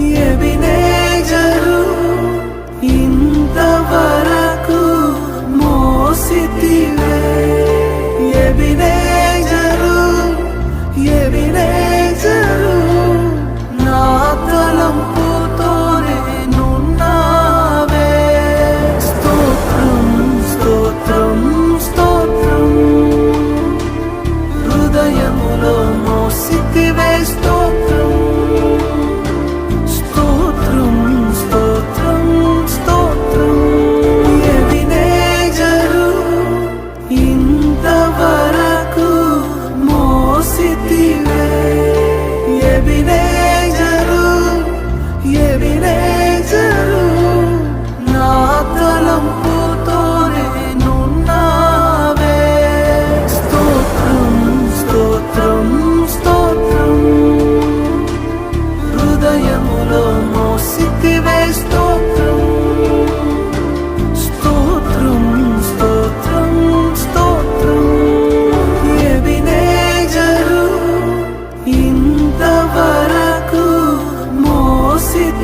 Ebenezer ఇంతవరకు మోసితివే. Ebenezer Ebenezer ఇంతవరకు మోసితివే. వరకు మోసితే